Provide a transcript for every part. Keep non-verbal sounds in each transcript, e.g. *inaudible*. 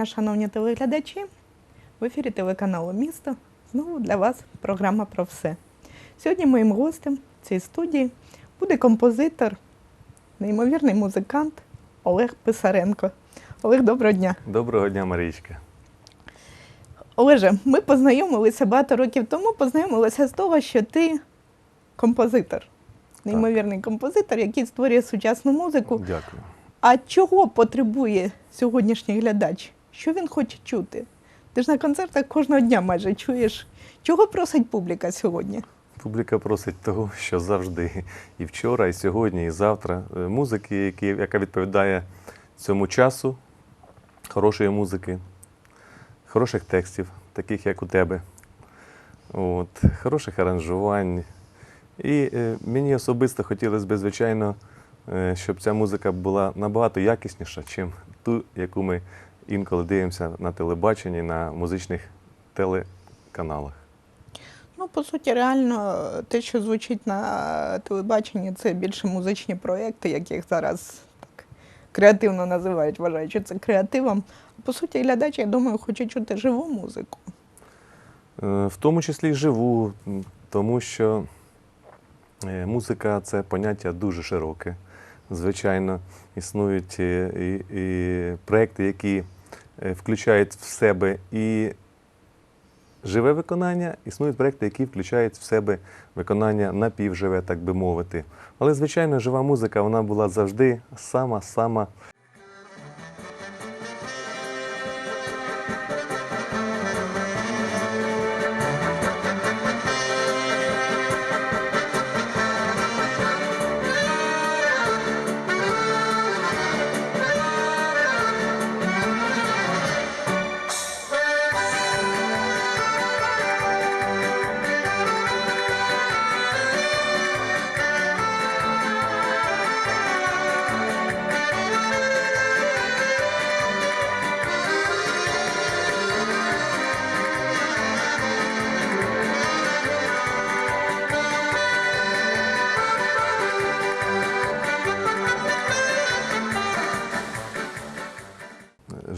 Дня, шановні телеглядачі. В ефірі телеканалу Місто. Знову для вас програма про все. Сьогодні моїм гостем в цій студії буде композитор, неймовірний музикант Олег Писаренко. Олег, доброго дня. Доброго дня, Марічка. Олеже, ми познайомилися багато років тому. Познайомилися з того, що ти композитор, неймовірний композитор, який створює сучасну музику. Дякую. А чого потребує сьогоднішній глядач? Що він хоче чути? Ти ж на концертах кожного дня майже чуєш. Чого просить публіка сьогодні? Публіка просить того, що завжди і вчора, і сьогодні, і завтра. Е, Музики, яка відповідає цьому часу, хорошої музики, хороших текстів, таких як у тебе, От, хороших аранжувань. І е, мені особисто хотілося б, звичайно, е, щоб ця музика була набагато якісніша, ніж ту, яку ми інколи дивимося на телебаченні, на музичних телеканалах. Ну, по суті, реально, те, що звучить на телебаченні, це більше музичні проєкти, яких зараз так креативно називають, вважаючи це креативом. По суті, глядач, я думаю, хоче чути живу музику. Е, В тому числі живу, тому що е, музика це поняття дуже широке. Звичайно, існують е, і, і проекти, які включають в себе і живе виконання, існують проекти, які включають в себе виконання напівживе, так би мовити. Але, звичайно, жива музика вона була завжди сама-сама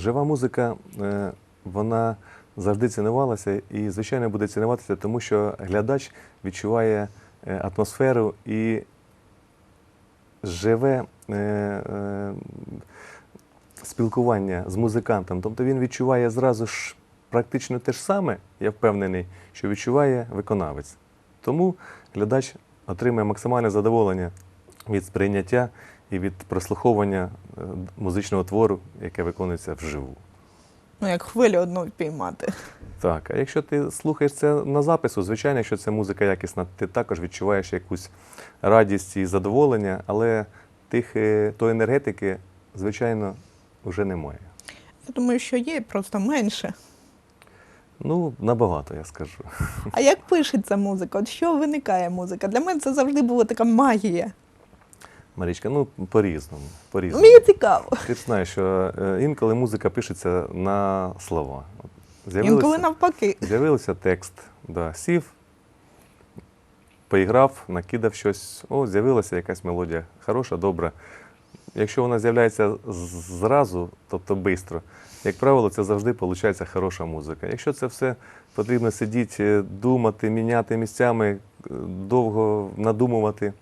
Жива музика, е, вона завжди цінувалася і, звичайно, буде цінуватися, тому що глядач відчуває е, атмосферу і живе е, спілкування з музикантом. Тобто він відчуває зразу ж практично те ж саме, я впевнений, що відчуває виконавець. Тому глядач отримує максимальне задоволення від сприйняття і від прослуховування музичного твору, яке виконується вживу. Ну, як хвилю одну впіймати. Так, а якщо ти слухаєш це на запису, звичайно, якщо це музика якісна, ти також відчуваєш якусь радість і задоволення, але тих, е, тої енергетики, звичайно, вже немає. Я думаю, що є, просто менше. Ну, набагато, я скажу. А як пишеться музика? От що виникає музика? Для мене це завжди була така магія. Марічка, ну по-різному. по-різному. Мені цікаво. Ти ж знаєш, що е, інколи музика пишеться на слова. Інколи навпаки. З'явився текст, да, сів, поіграв, накидав щось, о, з'явилася якась мелодія. Хороша, добра. Якщо вона з'являється зразу, тобто швидко, як правило, це завжди виходить хороша музика. Якщо це все потрібно сидіти, думати, міняти місцями, е, довго надумувати,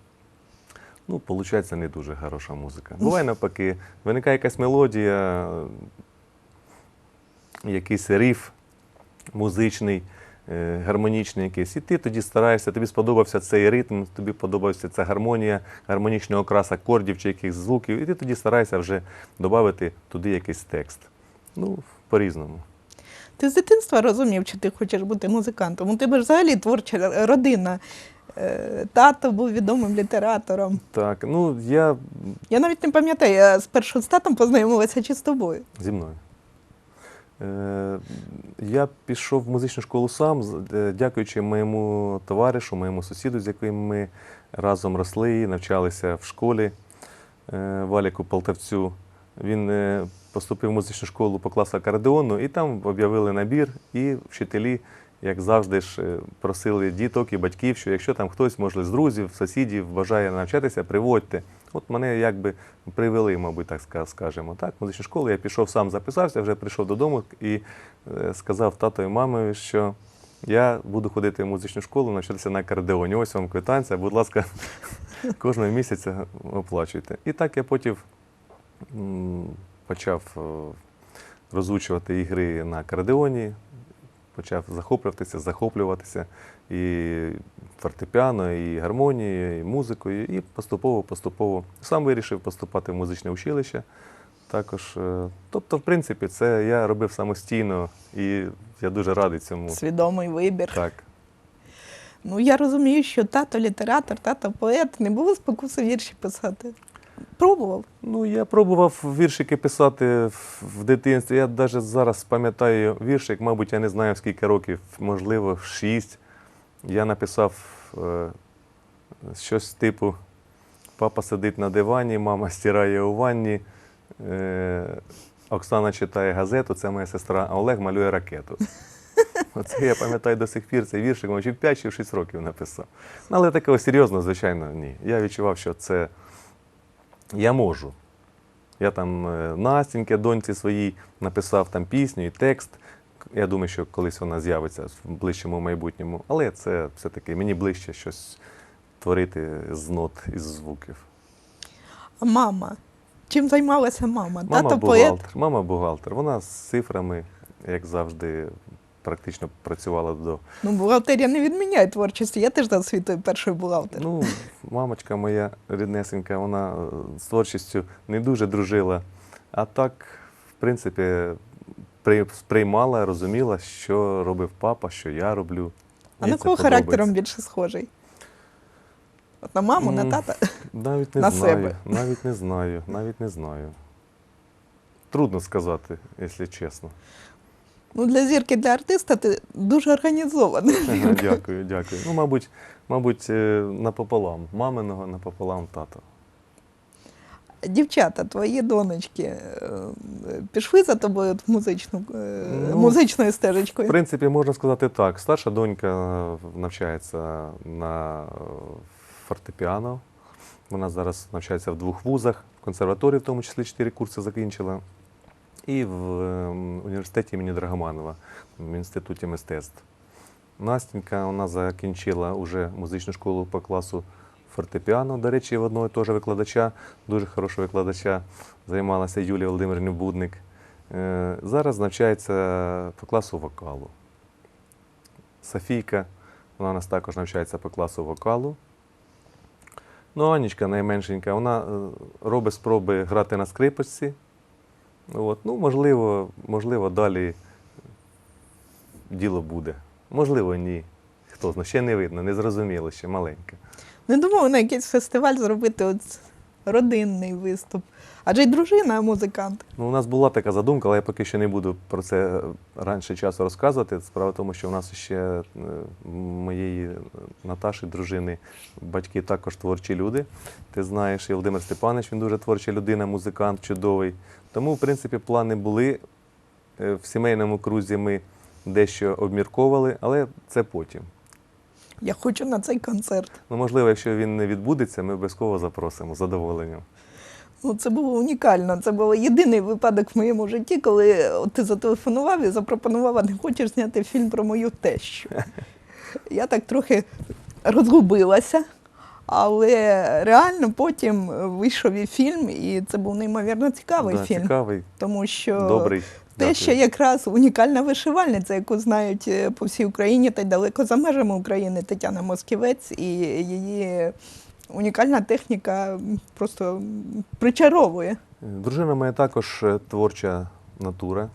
ну, виходить не дуже хороша музика. Буває навпаки, виникає якась мелодія, якийсь риф музичний, е, гармонічний якийсь. І ти тоді стараєшся, тобі сподобався цей ритм, тобі подобається ця гармонія, гармонічний окрас акордів чи якихось звуків, і ти тоді стараєшся вже додати туди якийсь текст. Ну, по-різному. Ти з дитинства розумів, чи ти хочеш бути музикантом? У тебе ж взагалі творча родина. Е, Тато був відомим літератором. Так, ну я Я навіть не пам'ятаю, я спершу з татом познайомилася чи з тобою. зі мною. Е, Я пішов в музичну школу сам, е, дякуючи моєму товаришу, моєму сусіду, з яким ми разом росли і навчалися в школі Валіку Полтавцю. Він поступив в музичну школу по класу акордеону, і там об'явили набір, і вчителі як завжди ж е, просили діток і батьків, що якщо там хтось, може, з друзів, сусідів бажає навчатися, приводьте. От мене якби привели, мабуть, так скажемо. Так, музичну школу я пішов сам записався, вже прийшов додому і е, сказав татові мамі, що я буду ходити в музичну школу, навчатися на акордеоні. Ось вам квитанція, будь ласка, *laughs* кожного місяця оплачуйте. І так я потім почав е, розучувати ігри на акордеоні, почав захоплюватися, захоплюватися і фортепіано, і гармонією, і музикою, і поступово, поступово сам вирішив поступати в музичне училище. Також, е, тобто, в принципі, це я робив самостійно, і я дуже радий цьому. Свідомий вибір. Так. Ну, я розумію, що тато літератор, тато поет, не було спокуси вірші писати. Пробував. Ну, я пробував віршики писати в дитинстві. Я навіть зараз пам'ятаю віршик, мабуть, я не знаю скільки років, можливо, шість. Я написав е, щось типу Папа сидить на дивані, мама стирає у ванні, е, Оксана читає газету, це моя сестра, а Олег малює ракету. *laughs* Оце я пам'ятаю до сих пір цей віршик, в 5 чи в 6 років написав. Ну, але такого серйозно, звичайно, ні. Я відчував, що це я можу. Я там е, Настіньке, доньці своїй написав там пісню і текст. Я думаю, що колись вона з'явиться в ближчому майбутньому. Але це все-таки мені ближче щось творити з нот, із звуків. А мама. Чим займалася мама? Мама Тато поет. бухгалтер, мама бухгалтер. Вона з цифрами, як завжди, практично працювала до. Ну, бухгалтерія не відміняє творчості. Я теж за освітою перший бухгалтер. Ну, мамочка моя ріднесенька, вона е, з творчістю не дуже дружила. А так, в принципі, при- сприймала, розуміла, що робив папа, що я роблю. а на кого характером більше схожий? От на маму, на тата? Навіть *laughs* не на знаю. себе? Навіть не знаю. Навіть не знаю. Трудно сказати, якщо чесно. Ну, для зірки, для артиста ти дуже організований. Дякую, дякую. Ну, мабуть, мабуть, е, напополам. Маминого напополам тата. Дівчата, твої донечки е, пішли за тобою в музичну, е, Ну, музичною В принципі, можна сказати так. Старша донька навчається на фортепіано. Вона зараз навчається в двох вузах, в консерваторії, в тому числі чотири курси закінчила, і в е, університеті імені Драгоманова, в інституті мистецтв. Настенька вона закінчила вже музичну школу по класу фортепіано. До речі, в одного теж викладача, дуже хорошого викладача, займалася Юлія Володимирівна Будник. Е, Зараз навчається по класу вокалу. Софійка, вона у нас також навчається по класу вокалу. Ну, Анічка найменшенька, вона е, робить спроби грати на скрипочці. От. Ну, можливо, можливо, далі діло буде. Можливо, ні. Хто знає, ще не видно, не зрозуміло, ще маленьке. Не думав на якийсь фестиваль зробити от родинний виступ. Адже й дружина музикант. Ну, у нас була така задумка, але я поки що не буду про це раніше часу розказувати. Справа в тому, що в нас ще е, моєї Наташі, дружини, батьки також творчі люди. Ти знаєш, і Володимир Степанович, він дуже творча людина, музикант, чудовий. Тому, в принципі, плани були. Е, В сімейному крузі ми дещо обмірковували, але це потім. Я хочу на цей концерт. Ну, можливо, якщо він не відбудеться, ми обов'язково запросимо з задоволенням. Ну, це було унікально. Це був єдиний випадок в моєму житті, коли ти зателефонував і запропонував, а не хочеш зняти фільм про мою тещу. *laughs* Я так трохи розгубилася, але реально потім вийшов і фільм, і це був неймовірно цікавий Да, фільм. Цікавий, Тому що добрий. теща якраз унікальна вишивальниця, яку знають е, по всій Україні та й далеко за межами України Тетяна Москівець, і її унікальна техніка просто причаровує. Дружина моя також е, творча натура.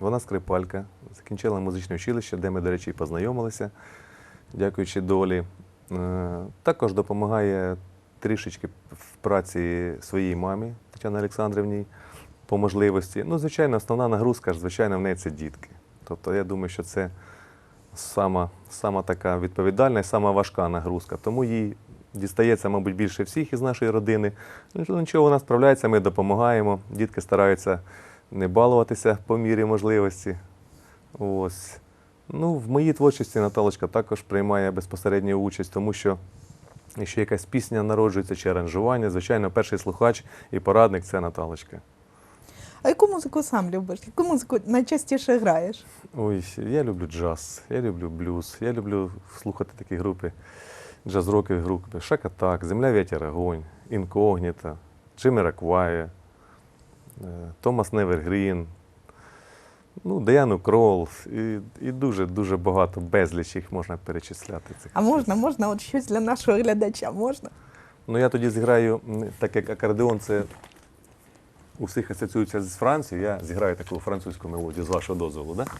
Вона скрипалька, закінчила музичне училище, де ми, до речі, і познайомилися, дякуючи долі. Е, Також допомагає трішечки в праці своїй мамі Тетяні Олександрівні по можливості. Ну, звичайно, основна нагрузка звичайно, в неї це дітки. Тобто, я думаю, що це сама, сама така відповідальна і сама важка нагрузка. Тому їй дістається, мабуть, більше всіх із нашої родини. Ну, Нічого, вона справляється, ми допомагаємо. Дітки стараються не балуватися по мірі можливості. Ось. Ну, в моїй творчості Наталочка також приймає безпосередню участь, тому що якщо якась пісня народжується чи аранжування, звичайно, перший слухач і порадник це Наталочка. А яку музику сам любиш? Яку музику найчастіше граєш? Ой, я люблю джаз, я люблю блюз, я люблю слухати такі групи, джаз-рокові групи. Шакатак, Земля, вітер, огонь, Інкогніта, Джиммі Ракває, Томас Невергрін, ну, Даяну Кролл і, і дуже-дуже багато, безліч їх можна перечисляти. Цих А можна, можна, от щось для нашого глядача можна? Ну, я тоді зіграю, так як акордеон це у всіх асоціюється з Францією, я зіграю таку французьку мелодію з вашого дозволу, так? Да?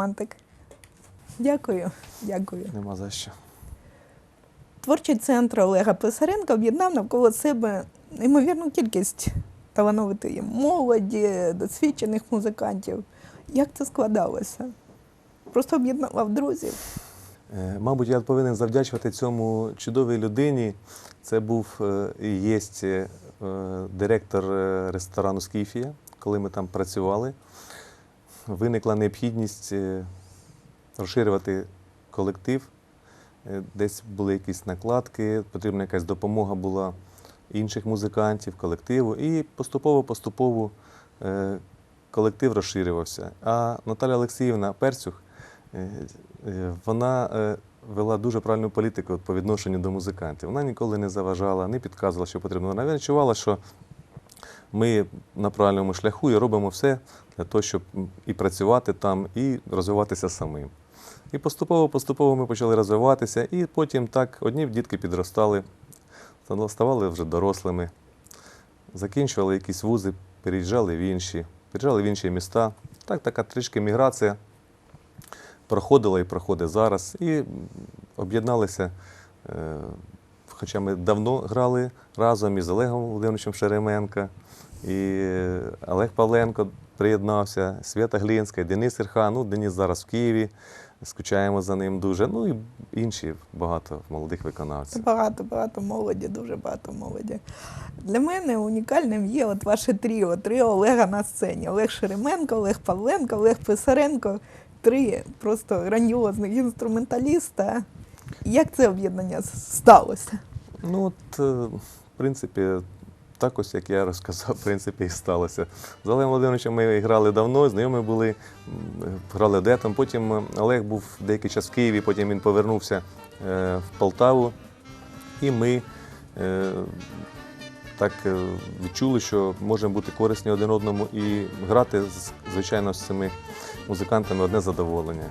Романтик. Дякую, дякую. Нема за що. Творчий центр Олега Писаренка об'єднав навколо себе неймовірну кількість талановитої молоді, досвідчених музикантів. Як це складалося? Просто об'єднував друзів. Е, Мабуть, я повинен завдячувати цьому чудовій людині. Це був е, і є е, директор ресторану Скіфія, коли ми там працювали. Виникла необхідність е, розширювати колектив. Е, Десь були якісь накладки, потрібна якась допомога була інших музикантів, колективу. І поступово-поступово е, колектив розширювався. А Наталя Олексіївна Перцюх, вона вела дуже правильну політику по відношенню до музикантів. Вона ніколи не заважала, не підказувала, що потрібно. Вона відчувала, що ми на правильному шляху і робимо все для того, щоб і працювати там, і розвиватися самим. І поступово-поступово ми почали розвиватися, і потім так одні дітки підростали, ставали вже дорослими, закінчували якісь вузи, переїжджали в інші, переїжджали в інші міста. Так, така трішки міграція проходила і проходить зараз. І об'єдналися. е, Хоча ми давно грали разом із Олегом Володимировичем Шеременко, і е, Олег Павленко приєднався, Свята Глінська, Денис Ірхан. Ну, Деніс зараз в Києві, скучаємо за ним дуже. Ну і інші багато молодих виконавців. багато, багато молоді, дуже багато молоді. Для мене унікальним є от ваше тріо. Три Олега на сцені. Олег Шеременко, Олег Павленко, Олег Писаренко. Три просто грандіозних інструменталіста. Як це об'єднання сталося? Ну, от, е, в принципі, так ось, як я розказав, в принципі, і сталося. З Олегом Володимировичем ми грали давно, знайомі були, грали дуетом. Потім е, Олег був деякий час в Києві, потім він повернувся е, в Полтаву. І ми е, так відчули, що можемо бути корисні один одному і грати, звичайно, з цими музикантами одне задоволення.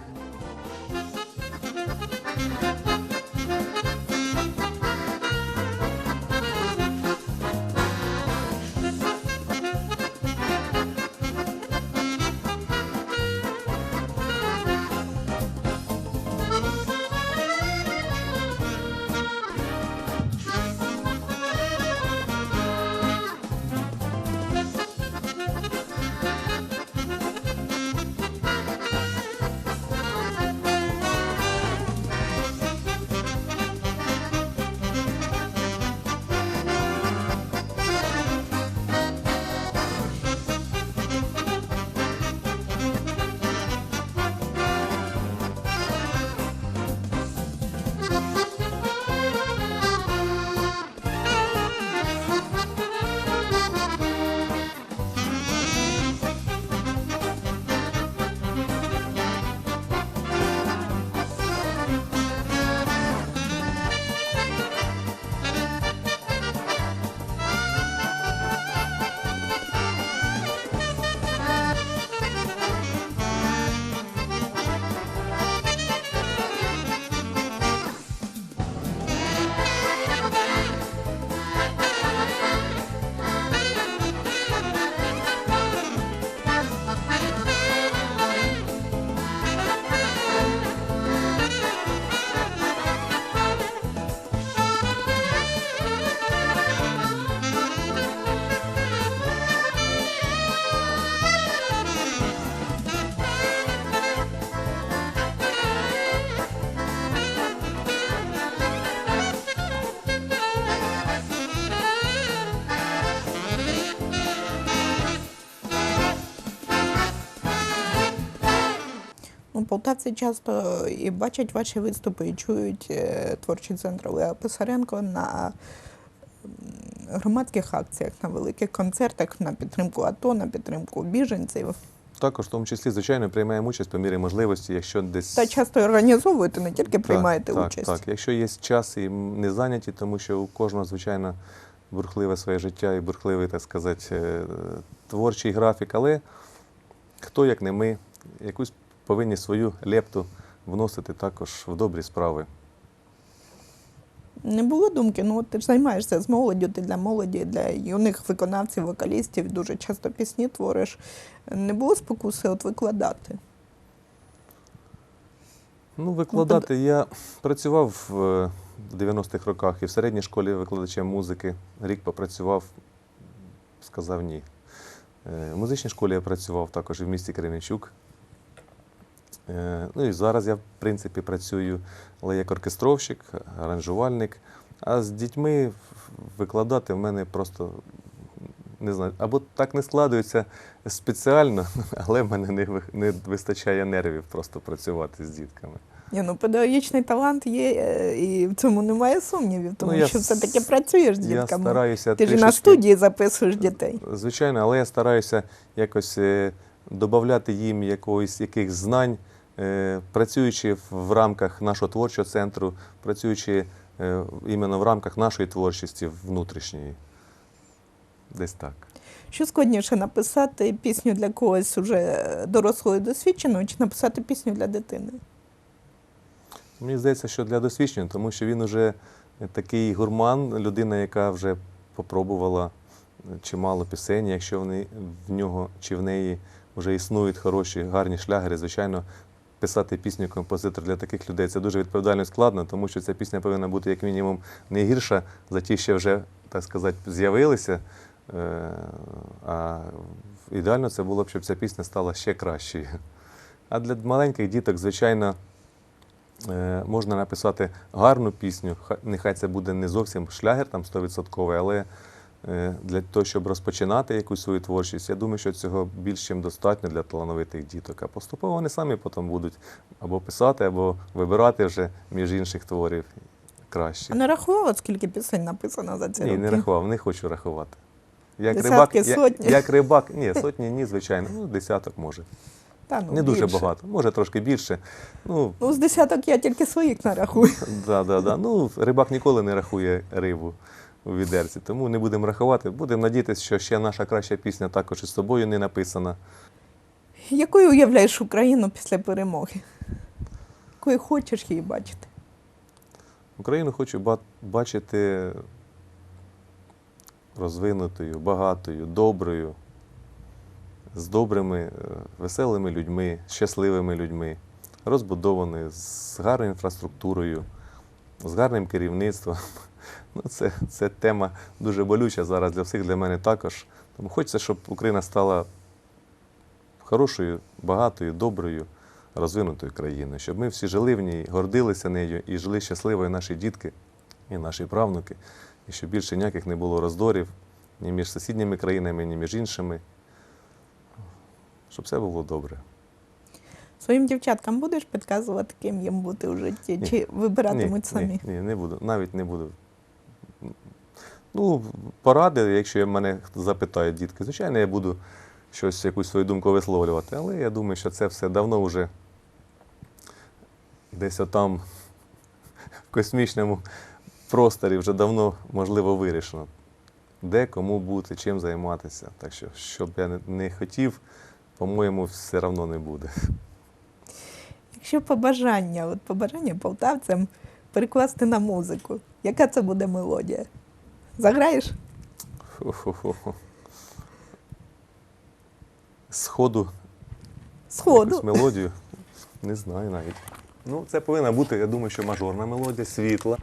Полтавці часто і бачать ваші виступи, і чують е, творчий центр Олега Писаренко на громадських акціях, на великих концертах на підтримку АТО, на підтримку біженців. Також, в тому числі, звичайно, приймаємо участь по мірі можливості, якщо десь. Та часто організовуєте, не тільки приймаєте так, участь. Так, якщо є час і не зайняті, тому що у кожного, звичайно, бурхливе своє життя і бурхливий, так сказати, е, творчий графік, але хто, як не ми, якусь повинні свою лепту вносити також в добрі справи. Не було думки, ну от ти ж займаєшся з молоддю, ти для молоді, для юних виконавців, вокалістів, дуже часто пісні твориш. Не було спокуси от викладати. Ну, викладати я працював в 90-х роках і в середній школі викладачем музики. Рік попрацював, сказав ні. Е, В музичній школі я працював також і в місті Кременчук. Е, Ну і зараз я, в принципі, працюю, але як оркестровщик, аранжувальник. А з дітьми викладати в мене просто не знаю, або так не складується спеціально, *laughs* але в мене не, не вистачає нервів просто працювати з дітками. Ні, ну педагогічний талант є, е, і в цьому немає сумнівів, тому я що все-таки працюєш з Я дітками. стараюся Ти ж на студії записуєш дітей. Звичайно, але я стараюся якось е, додати їм якогось, якихось знань, працюючи в- рамках нашого творчого центру, працюючи е, іменно в рамках нашої творчості внутрішньої. Десь так. Що складніше написати пісню для когось уже дорослого і досвідченого, чи написати пісню для дитини? Мені здається, що для досвідчення, тому що він уже такий гурман, людина, яка вже попробувала чимало пісень. Якщо вони в нього чи в неї вже існують хороші, гарні шлягери, звичайно, писати пісню композитор для таких людей це дуже відповідально складно, тому що ця пісня повинна бути як мінімум не гірша за ті, що вже, так сказати, з'явилися. Е, А ідеально це було б, щоб ця пісня стала ще кращою. А для маленьких діток, звичайно, Е, можна написати гарну пісню, нехай це буде не зовсім шлягер там 100%, але для того, щоб розпочинати якусь свою творчість, я думаю, що цього більш ніж достатньо для талановитих діток. А поступово вони самі потім будуть або писати, або вибирати вже між інших творів краще. А не рахувала, скільки пісень написано за ці Ні, роки? не рахував, не хочу рахувати. Як Десятки, рибак, сотні? як рибак, ні, сотні ні, звичайно, ну десяток може. Та, ну, Не дуже більше. багато, може трошки більше. Ну, Ну, з десяток я тільки своїх нарахую. *laughs* Да, да, да. Ну, рибак ніколи не рахує рибу у відерці, тому не будемо рахувати. Будемо надіятися, що ще наша краща пісня також із тобою не написана. Якою уявляєш Україну після перемоги? Якою хочеш її бачити? Україну хочу бачити розвинутою, багатою, доброю, з добрими, е, веселими людьми, щасливими людьми, розбудованою, з гарною інфраструктурою, з гарним керівництвом. Ну, це, це тема дуже болюча зараз для всіх, для мене також. Тому хочеться, щоб Україна стала хорошою, багатою, доброю, розвинутою країною, щоб ми всі жили в ній, гордилися нею і жили щасливо і наші дітки, і наші правнуки, і щоб більше ніяких не було роздорів ні між сусідніми країнами, ні між іншими. Щоб все було добре. Своїм дівчаткам будеш підказувати, ким їм бути у житті, Ні. чи вибиратимуть ні, самі? Ні, ні, не буду. Навіть не буду. Ну, поради, якщо мене запитають дітки, звичайно, я буду щось, якусь свою думку висловлювати. Але я думаю, що це все давно вже десь отам в космічному просторі вже давно можливо вирішено. Де, кому бути, чим займатися. Так що, що б я не- хотів, по-моєму, все одно не буде. Якщо побажання, от побажання полтавцям перекласти на музику, яка це буде мелодія? Заграєш? Хо-хо-хо. Сходу Сходу. якусь мелодію. Не знаю навіть. Ну, це повинна бути, я думаю, що мажорна мелодія, світла.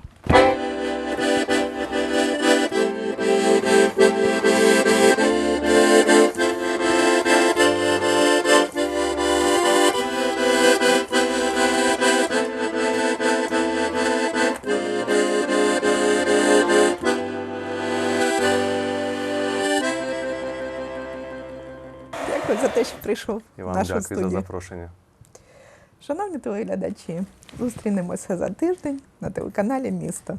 Прийшов І вам нашу дякую за запрошення. Шановні телеглядачі, зустрінемося за тиждень на телеканалі Місто.